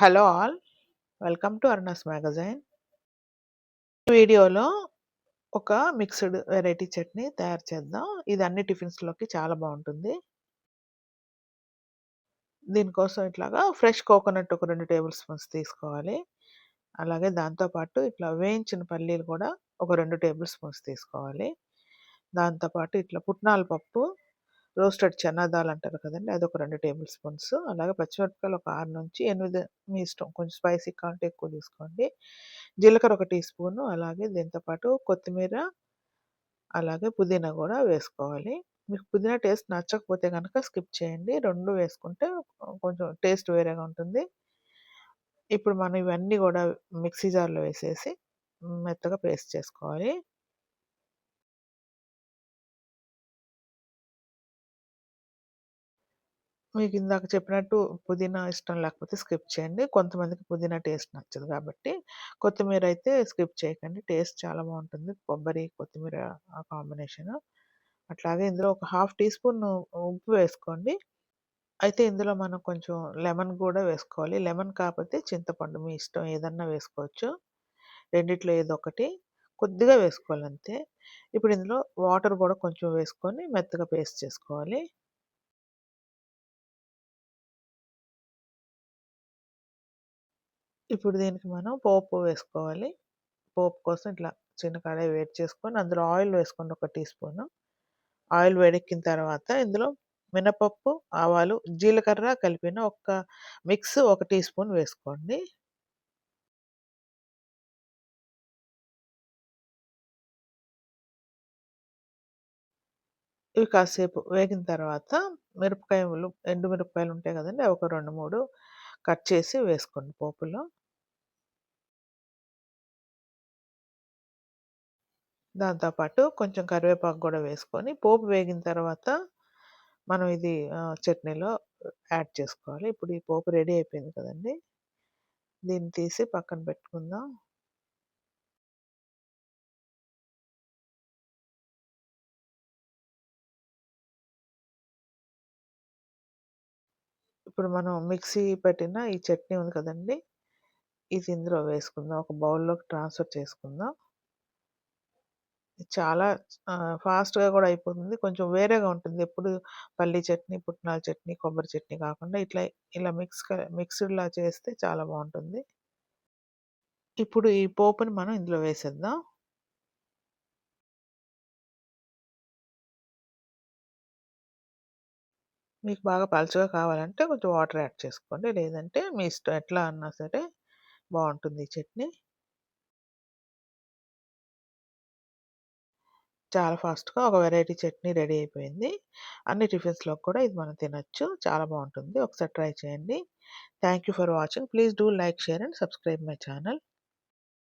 Hello all. Welcome to అర్ణస్ magazine. ఈ వీడియోలో ఒక మిక్స్డ్ వెరైటీ చట్నీ తయారు చేద్దాం. ఇది అన్ని టిఫిన్స్లోకి చాలా బాగుంటుంది. దీనికోసం ఇట్లాగా ఫ్రెష్ కోకోనట్ ఒక రెండు టేబుల్ స్పూన్స్ తీసుకోవాలి. అలాగే దాంతోపాటు ఇట్లా వేయించిన పల్లీలు కూడా ఒక రెండు టేబుల్ స్పూన్స్ తీసుకోవాలి. దాంతోపాటు ఇట్లా పుట్నాల పప్పు రోస్టెడ్ చనాదాల్ అంటారు కదండి. అది ఒక రెండు టేబుల్ స్పూన్స్. అలాగే పచ్చిమిరపకాయలు ఒక ఆరు నుంచి ఎనిమిది మీ ఇష్టం. కొంచెం స్పైసీ కావాలంటే ఎక్కువ తీసుకోండి. జీలకర్ర ఒక టీ స్పూను అలాగే దీంతోపాటు కొత్తిమీర అలాగే పుదీనా కూడా వేసుకోవాలి. మీకు పుదీనా టేస్ట్ నచ్చకపోతే కనుక స్కిప్ చేయండి. రెండు వేసుకుంటే కొంచెం టేస్ట్ వేరేగా ఉంటుంది. ఇప్పుడు మనం ఇవన్నీ కూడా మిక్సీ జార్లో వేసేసి మెత్తగా పేస్ట్ చేసుకోవాలి. మీకు ఇందాక చెప్పినట్టు పుదీనా ఇష్టం లేకపోతే స్కిప్ చేయండి. కొంతమందికి పుదీనా టేస్ట్ నచ్చదు కాబట్టి కొత్తిమీర అయితే స్కిప్ చేయకండి. టేస్ట్ చాలా బాగుంటుంది. కొబ్బరి కొత్తిమీర కాంబినేషన్. అట్లాగే ఇందులో ఒక హాఫ్ టీ స్పూన్ ఉప్పు వేసుకోండి. అయితే ఇందులో మనం కొంచెం లెమన్ కూడా వేసుకోవాలి. లెమన్ కాకపోతే చింతపండు మీ ఇష్టం ఏదన్నా వేసుకోవచ్చు. రెండిట్లో ఏదో ఒకటి. కొద్దిగా వేసుకోవాలి అంతే ఇప్పుడు ఇందులో వాటర్ కూడా కొంచెం వేసుకొని మెత్తగా పేస్ట్ చేసుకోవాలి. ఇప్పుడు దీనికి మనం పోపు వేసుకోవాలి. పోపు కోసం ఇట్లా చిన్న కడాయి వేడి చేసుకొని అందులో ఆయిల్ వేసుకోండి ఒక టీ స్పూన్. ఆయిల్ వేడెక్కిన తర్వాత ఇందులో మినపప్పు ఆవాలు జీలకర్ర కలిపిన ఒక మిక్స్ ఒక టీ స్పూన్ వేసుకోండి. ఇవి కాసేపు వేగిన తర్వాత మిరపకాయలు ఎండు మిరపకాయలు ఉంటాయి కదండి ఒక రెండు మూడు కట్ చేసి వేసుకోండి పోపులో. దాంతోపాటు కొంచెం కరివేపాకు కూడా వేసుకొని పోపు వేగిన తర్వాత మనం ఇది చట్నీలో యాడ్ చేసుకోవాలి. ఇప్పుడు ఈ పోపు రెడీ అయిపోయింది కదండి. దీన్ని తీసి పక్కన పెట్టుకుందాం. ఇప్పుడు మనం మిక్సీ పెట్టిన ఈ చట్నీ ఉంది కదండి ఇది ఇందులో వేసుకుందాం ఒక బౌల్లోకి ట్రాన్స్ఫర్ చేసుకుందాం చాలా ఫాస్ట్‌గా కూడా అయిపోతుంది. కొంచెం వేరేగా ఉంటుంది. ఎప్పుడు పల్లీ చట్నీ, పుట్నాల చట్నీ, కొబ్బరి చట్నీ కాకుండా ఇట్లా ఇలా మిక్స్ మిక్స్డ్‌లా చేస్తే చాలా బాగుంటుంది. ఇప్పుడు ఈ పోపుని మనం ఇందులో వేసేద్దాం. మీకు బాగా పలుచగా కావాలంటే కొంచెం వాటర్ యాడ్ చేసుకోండి. లేదంటే మీ ఇష్టం ఎట్లా అన్నా సరే బాగుంటుంది ఈ చట్నీ. చాలా ఫాస్ట్‌గా ఒక వెరైటీ చట్నీ రెడీ అయిపోయింది. అన్ని టిఫిన్స్‌లోకి కూడా ఇది మనం తినొచ్చు. చాలా బాగుంటుంది. ఒకసారి ట్రై చేయండి. Thank you for watching. Please do like, share and subscribe my channel.